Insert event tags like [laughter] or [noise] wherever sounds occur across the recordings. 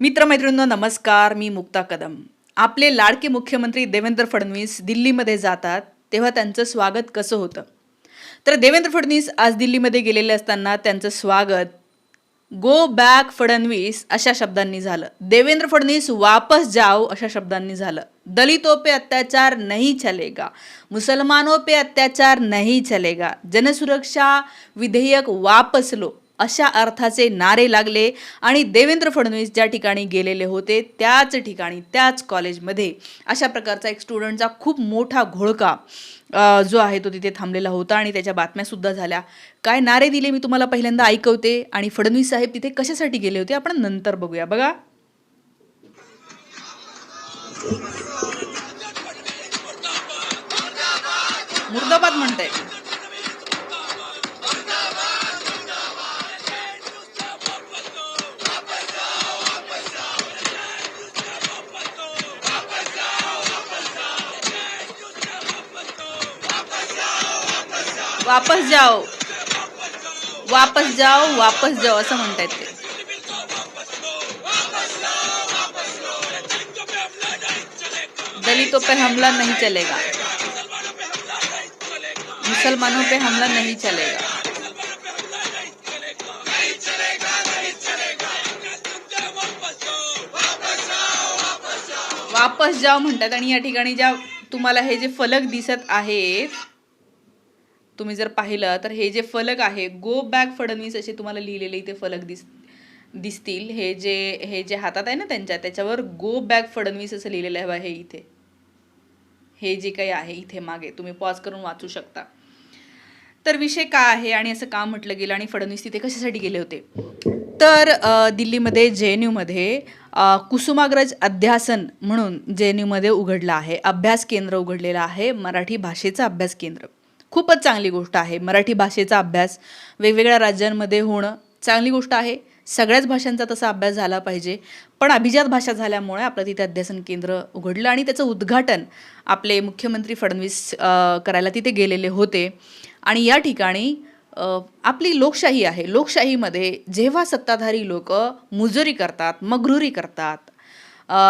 मित्रमैत्रिणींनो नमस्कार. मी मुक्ता कदम. आपले लाडके मुख्यमंत्री देवेंद्र फडणवीस दिल्लीमध्ये जातात तेव्हा त्यांचं स्वागत कसं होतं? तर देवेंद्र फडणवीस आज दिल्लीमध्ये गेलेले असताना त्यांचं स्वागत गो बॅक फडणवीस अशा शब्दांनी झालं. देवेंद्र फडणवीस वापस जाओ अशा शब्दांनी झालं. दलितों पे अत्याचार नहीं चलेगा मुसलमानों पे अत्याचार नहीं चलेगा जनसुरक्षा विधेयक वापस लो अशा अर्थाचे नारे लागले आणि देवेंद्र फडणवीस ज्या ठिकाणी गेलेले होते त्याच ठिकाणी त्याच कॉलेजमध्ये अशा प्रकारचा एक स्टुडंटचा खूप मोठा घोळका जो आहे तो तिथे थांबलेला होता आणि त्याच्या बातम्यासुद्धा झाल्या. काय नारे दिले मी तुम्हाला पहिल्यांदा ऐकवते आणि फडणवीस साहेब तिथे कशासाठी गेले होते आपण नंतर बघूया. बघा. मुर्दाबाद म्हणताय. वापस जाओ. वापस जाओ वापस जाओ असं म्हणतायत ते. दलितों पे हमला नहीं चलेगा. मुसलमानों पे हमला नहीं चलेगा. वापस जाओ म्हणतात आणि या ठिकाणी ज्या तुम्हाला हे जे फलक दिसत आहेत तुम्ही जर पाहिलं तर हे जे फलक आहे गो बॅक फडणवीस असे तुम्हाला लिहिलेले इथे फलक दिस दिसतील. हे जे हे जे हातात आहे ना त्यांच्या त्याच्यावर गो बॅक फडणवीस असं लिहिलेलं आहे इथे. हे जे काही आहे इथे मागे तुम्ही पॉज करून वाचू शकता. तर विषय काय आहे आणि असं का म्हटलं गेलं आणि फडणवीस तिथे कशासाठी गेले होते? तर दिल्लीमध्ये जे एन यूमध्ये कुसुमाग्रज अध्यासन म्हणून जे एन यूमध्ये उघडलं आहे. अभ्यास केंद्र उघडलेलं आहे. मराठी भाषेचं अभ्यास केंद्र. खूपच चांगली गोष्ट आहे. मराठी भाषेचा अभ्यास वेगवेगळ्या राज्यांमध्ये होणं चांगली गोष्ट आहे. सगळ्याच भाषांचा तसा अभ्यास झाला पाहिजे. पण अभिजात भाषा झाल्यामुळे आपलं तिथे अध्यासन केंद्र उघडलं आणि त्याचं उद्घाटन आपले मुख्यमंत्री फडणवीस करायला तिथे गेलेले होते. आणि या ठिकाणी आपली लोकशाही आहे. लोकशाहीमध्ये जेव्हा सत्ताधारी लोक मुजोरी करतात मगरुरी करतात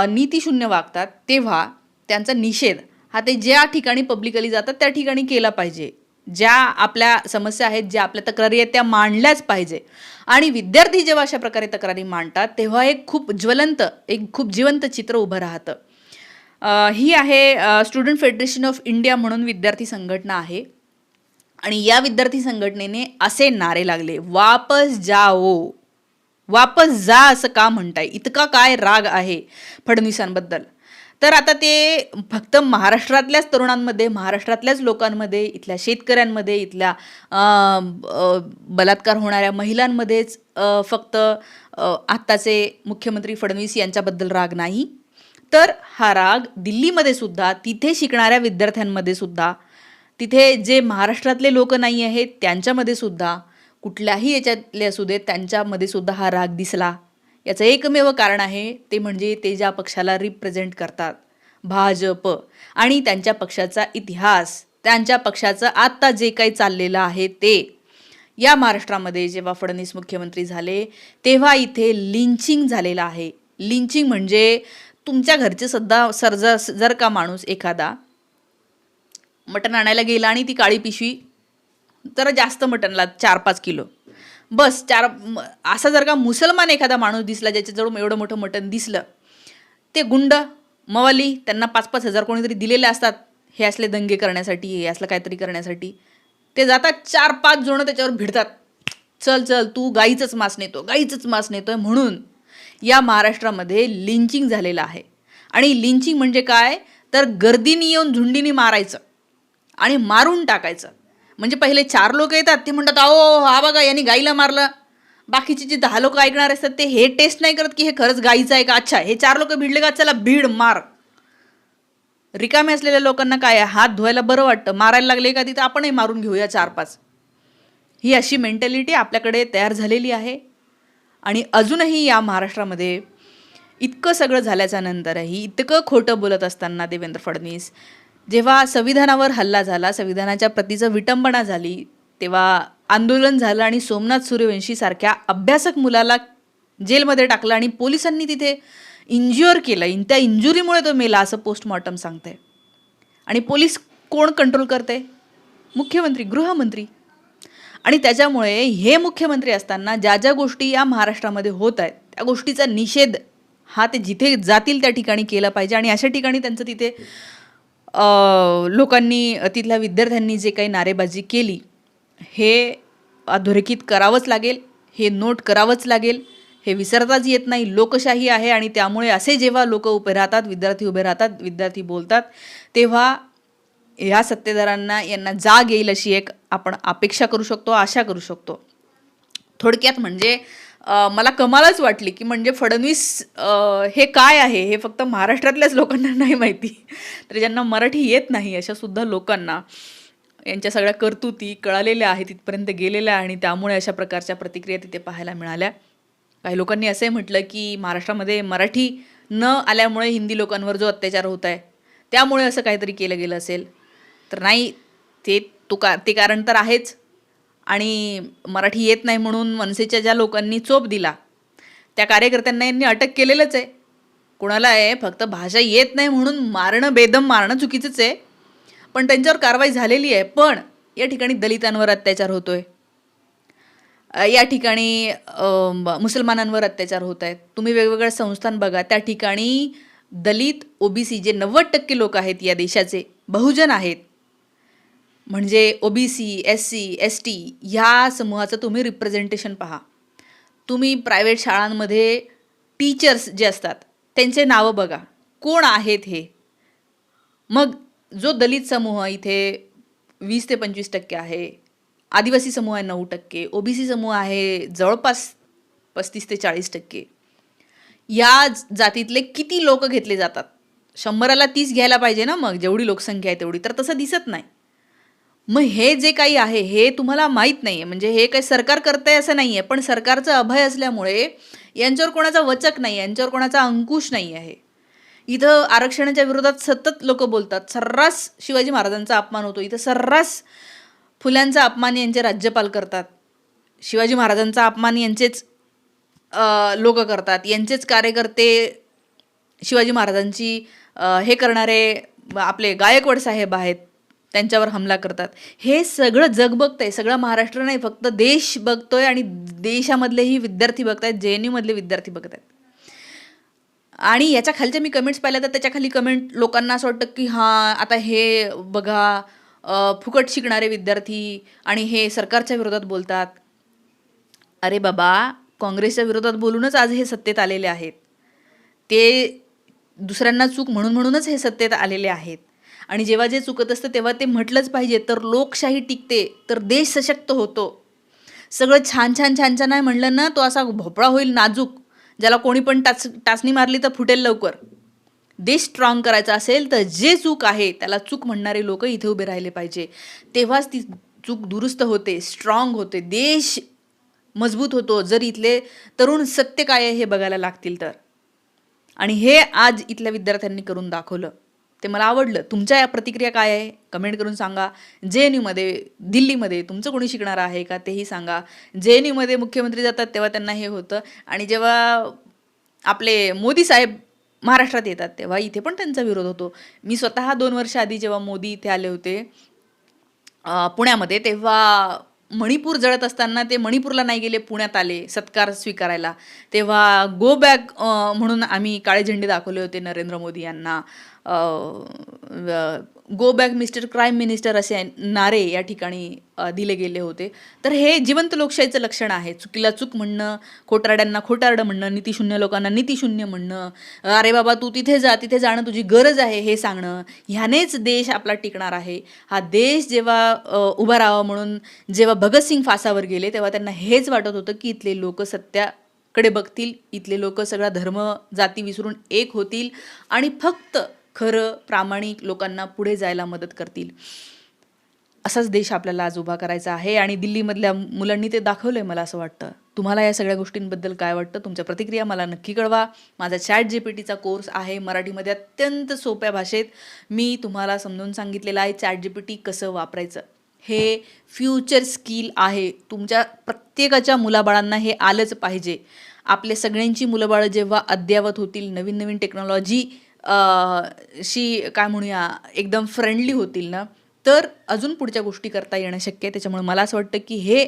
नीतीशून्य वागतात तेव्हा त्यांचा निषेध हा ते ज्या ठिकाणी पब्लिकली जातात त्या ठिकाणी केला पाहिजे. ज्या आपल्या समस्या आहेत ज्या आपल्या तक्रारी आहेत त्या मांडल्याच पाहिजे. आणि विद्यार्थी जेव्हा अशा प्रकारे तक्रारी मांडतात तेव्हा एक खूप ज्वलंत एक खूप जिवंत चित्र उभं राहतं. ही आहे स्टुडंट फेडरेशन ऑफ इंडिया म्हणून विद्यार्थी संघटना आहे. आणि या विद्यार्थी संघटनेने असे नारे लागले वापस जाओ. वापस जा असं का म्हणताय? इतका काय राग आहे फडणवीसांबद्दल. तर आता ते फक्त महाराष्ट्रातल्याच तरुणांमध्ये महाराष्ट्रातल्याच लोकांमध्ये इथल्या शेतकऱ्यांमध्ये इथल्या बलात्कार होणाऱ्या महिलांमध्येच फक्त आत्ताचे मुख्यमंत्री फडणवीस यांच्याबद्दल राग नाही. तर हा राग दिल्लीमध्ये सुद्धा तिथे शिकणाऱ्या विद्यार्थ्यांमध्ये सुद्धा तिथे जे महाराष्ट्रातले लोक नाही आहेत त्यांच्यामध्ये सुद्धा कुठल्याही याच्यातले असू देत त्यांच्यामध्ये सुद्धा हा राग दिसला. याचं एकमेव कारण आहे ते म्हणजे ते ज्या पक्षाला रिप्रेझेंट करतात भाजप आणि त्यांच्या पक्षाचा इतिहास त्यांच्या पक्षाचं आत्ता जे काही चाललेलं आहे ते. या महाराष्ट्रामध्ये जेव्हा फडणवीस मुख्यमंत्री झाले तेव्हा इथे लिंचिंग झालेलं आहे. लिंचिंग म्हणजे तुमच्या घरचे सध्या सरजा जर का माणूस एखादा मटण आणायला गेला आणि ती काळी पिशवी जरा जास्त मटणला चार पाच किलो. बस चार असा जर का मुसलमान एखादा माणूस दिसला ज्याच्याजवळ एवढं मोठं मटण दिसलं ते गुंड मवाली त्यांना पाच पाच हजार कोणीतरी दिलेले असतात हे असले दंगे करण्यासाठी हे असलं काहीतरी करण्यासाठी ते जातात चार पाच जणं त्याच्यावर भिडतात. चल चल तू गाईचंच मास नेतो गाईचंच मांस नेतोय म्हणून या महाराष्ट्रामध्ये लिंचिंग झालेलं आहे. आणि लिंचिंग म्हणजे काय? तर गर्दीने येऊन झुंडीने मारायचं आणि मारून टाकायचं. म्हणजे पहिले चार लोक येतात ते म्हणतात अहो हा बघा यांनी गाईला मारलं. बाकीचे जे दहा लोक ऐकणार असतात ते हे टेस्ट नाही करत की हे खरंच गाईचं आहे का? अच्छा हे चार लोक भिडले का? चला भीड मार. रिकामे असलेल्या लोकांना काय हात धुवायला बरं वाटतं. मारायला लागले का तिथं? आपणही मारून घेऊया चार पाच ही अशी मेंटॅलिटी आपल्याकडे तयार झालेली आहे. आणि अजूनही या महाराष्ट्रामध्ये इतकं सगळं झाल्याच्या नंतरही इतकं खोटं बोलत असताना देवेंद्र फडणवीस जेव्हा संविधानावर हल्ला झाला संविधानाच्या प्रतीचं विटंबना झाली तेव्हा आंदोलन झालं आणि सोमनाथ सूर्यवंशी सारख्या अभ्यासक मुलाला जेलमध्ये टाकलं आणि पोलिसांनी तिथे इंज्युअर केलं. इन त्या इंजुरीमुळे तो मेला असं पोस्टमॉर्टम सांगते आणि पोलीस कोण कंट्रोल करते मुख्यमंत्री गृहमंत्री. आणि त्याच्यामुळे हे मुख्यमंत्री असताना ज्या ज्या गोष्टी या महाराष्ट्रामध्ये होत आहेत त्या गोष्टीचा निषेध हा ते जिथे जातील त्या ठिकाणी केला पाहिजे आणि अशा ठिकाणी त्यांचं तिथे लोकांनी तिथल्या विद्यार्थ्यांनी जे काही नारेबाजी केली हे अधोरेखित करावंच लागेल हे नोट करावंच लागेल हे विसरताच येत नाही लोकशाही आहे आणि त्यामुळे असे जेव्हा लोक उभे राहतात विद्यार्थी उभे राहतात विद्यार्थी बोलतात तेव्हा ह्या सत्तेदारांना यांना जाग येईल अशी एक आपण अपेक्षा करू शकतो आशा करू शकतो. थोडक्यात म्हणजे मला कमालच वाटली की म्हणजे फडणवीस हे काय आहे? हे फक्त महाराष्ट्रातल्याच लोकांना [laughs] नाही माहिती. तर ज्यांना मराठी येत नाही अशासुद्धा लोकांना यांच्या सगळ्या कर्तुती कळालेल्या आहेत तिथपर्यंत गेलेल्या आणि त्यामुळे अशा प्रकारच्या प्रतिक्रिया तिथे पाहायला मिळाल्या. काही लोकांनी असंही म्हटलं की महाराष्ट्रामध्ये मराठी न आल्यामुळे हिंदी लोकांवर जो अत्याचार होत आहे त्यामुळे असं काहीतरी केलं गेलं असेल. तर नाही ते तो का ते कारण तर आहेच. आणि मराठी येत नाही म्हणून मनसेच्या ज्या लोकांनी चोप दिला त्या कार्यकर्त्यांना यांनी अटक केलेलंच आहे. कुणाला आहे? फक्त भाषा येत नाही म्हणून मारणं बेदम मारणं चुकीचंच आहे. पण त्यांच्यावर कारवाई झालेली आहे. पण या ठिकाणी दलितांवर अत्याचार होतोय. आहे या ठिकाणी मुसलमानांवर अत्याचार होत आहेत. तुम्ही वेगवेगळ्या संस्थान बघा. त्या ठिकाणी दलित ओबीसी जे नव्वद टक्के लोक आहेत या देशाचे बहुजन आहेत. म्हणजे O B C S C S T ह्या समूहाचं तुम्ही रिप्रेझेंटेशन पहा. तुम्ही प्रायव्हेट शाळांमध्ये टीचर्स जे असतात त्यांचे नावं बघा. कोण आहेत हे? मग जो दलित समूह इथे वीस ते पंचवीस टक्के आहे आदिवासी समूह आहे नऊ टक्के ओ बी सी समूह आहे जवळपास पस्तीस ते चाळीस टक्के. या जातीतले किती लोक घेतले जातात? शंभराला तीस घ्यायला पाहिजे ना मग? जेवढी लोकसंख्या आहे तेवढी. तर तसं दिसत नाही. मग हे जे काही आहे हे तुम्हाला माहीत नाही आहे म्हणजे हे काही सरकार करतंय असं नाही आहे पण सरकारचं अभय असल्यामुळे यांच्यावर कोणाचा वचक नाही यांच्यावर कोणाचा अंकुश नाही आहे इथं आरक्षणाच्या विरोधात सतत लोक बोलतात. सर्रास शिवाजी महाराजांचा अपमान होतो. इथं सर्रास फुल्यांचा अपमान यांचे राज्यपाल करतात. शिवाजी महाराजांचा अपमान यांचेच लोक करतात. यांचेच कार्यकर्ते शिवाजी महाराजांची हे करणारे आपले गायकवाड साहेब आहेत. त्यांच्यावर हमला करतात. हे सगळं जग बघतंय. सगळं महाराष्ट्र नाही फक्त देश बघतोय आणि देशामधलेही विद्यार्थी बघतायत जे एन यूमधले विद्यार्थी बघत आहेत आणि याच्या खालच्या मी कमेंट्स पाहिल्या तर त्याच्याखाली कमेंट लोकांना असं वाटतं की हां आता हे बघा फुकट शिकणारे विद्यार्थी आणि हे सरकारच्या विरोधात बोलतात. अरे बाबा काँग्रेसच्या विरोधात बोलूनच आज हे सत्तेत आलेले आहेत. ते दुसऱ्यांना चूक म्हणून म्हणूनच हे सत्तेत आलेले आहेत. आणि जेव्हा जे चुकत असतं तेव्हा ते म्हटलंच पाहिजे तर लोकशाही टिकते तर देश सशक्त होतो. सगळं छान छान छान छान आहे म्हणलं ना तो असा भोपळा होईल नाजूक ज्याला कोणी पण टाच टाचणी मारली तर फुटेल लवकर. देश स्ट्रॉंग करायचा असेल तर जे चूक आहे त्याला चूक म्हणणारे लोक इथे उभे राहिले पाहिजे. तेव्हाच ती चूक दुरुस्त होते स्ट्रॉंग होते. देश मजबूत होतो जर इथले तरुण सत्य काय आहे हे बघायला लागतील तर. आणि हे आज इथल्या विद्यार्थ्यांनी करून दाखवलं. ते मला आवडलं. तुमच्या या प्रतिक्रिया काय आहे? कमेंट करून सांगा. जे एन यूमध्ये दिल्लीमध्ये तुमचं कोणी शिकणार आहे का तेही सांगा. जे एन यूमध्ये मुख्यमंत्री जातात तेव्हा त्यांना हे होतं. आणि जेव्हा आपले मोदी साहेब महाराष्ट्रात येतात तेव्हा इथे पण त्यांचा विरोध होतो. मी स्वतः दोन वर्ष आधी जेव्हा मोदी इथे आले होते पुण्यामध्ये तेव्हा मणिपूर जळत असताना ते मणिपूरला नाही गेले पुण्यात आले सत्कार स्वीकारायला. तेव्हा गो बॅक म्हणून आम्ही काळे झेंडे दाखवले होते नरेंद्र मोदी यांना. Go back mister crime minister असे नारे या ठिकाणी दिले गेले होते. तर हे जिवंत लोकशाहीचं लक्षण आहे. चुकीला चूक म्हणणं खोटारड्यांना खोटारडं म्हणणं नीतीशून्य लोकांना नीतिशून्य म्हणणं अरे बाबा तू तिथे जा तिथे जाणं तुझी गरज आहे हे सांगणं ह्यानेच देश आपला टिकणार आहे. हा देश जेव्हा उभा राहावा म्हणून जेव्हा भगतसिंग फासावर गेले तेव्हा त्यांना हेच वाटत होतं की इथले लोक सत्याकडे बघतील इथले लोक सगळा धर्म जाती विसरून एक होतील. आणि फक्त खरं प्रामाणिक लोकांना पुढे जायला मदत करतील. असाच देश आपल्याला आज उभा करायचा आहे आणि दिल्लीमधल्या मुलांनी ते दाखवलं आहे मला असं वाटतं. तुम्हाला या सगळ्या गोष्टींबद्दल काय वाटतं? तुमच्या प्रतिक्रिया मला नक्की कळवा. माझा चॅट जी पी टीचा कोर्स आहे मराठीमध्ये अत्यंत सोप्या भाषेत. मी तुम्हाला समजून सांगितलेलं आहे चॅट जी पी टी कसं वापरायचं. हे फ्युचर स्किल आहे. तुमच्या प्रत्येकाच्या मुलाबाळांना हे आलंच पाहिजे. आपले सगळ्यांची मुलंबाळं जेव्हा अद्ययावत होतील नवीन नवीन टेक्नॉलॉजी शी काय म्हणूया एकदम फ्रेंडली होतील ना? तर अजून पुढच्या गोष्टी करता येणं शक्य आहे. त्याच्यामुळे मला असं वाटतं की हे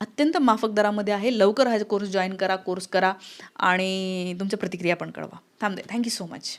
अत्यंत माफक दरामध्ये आहे. लवकर हा कोर्स जॉईन करा कोर्स करा आणि तुमच्या प्रतिक्रिया पण कळवा. थांबते. Thank you so much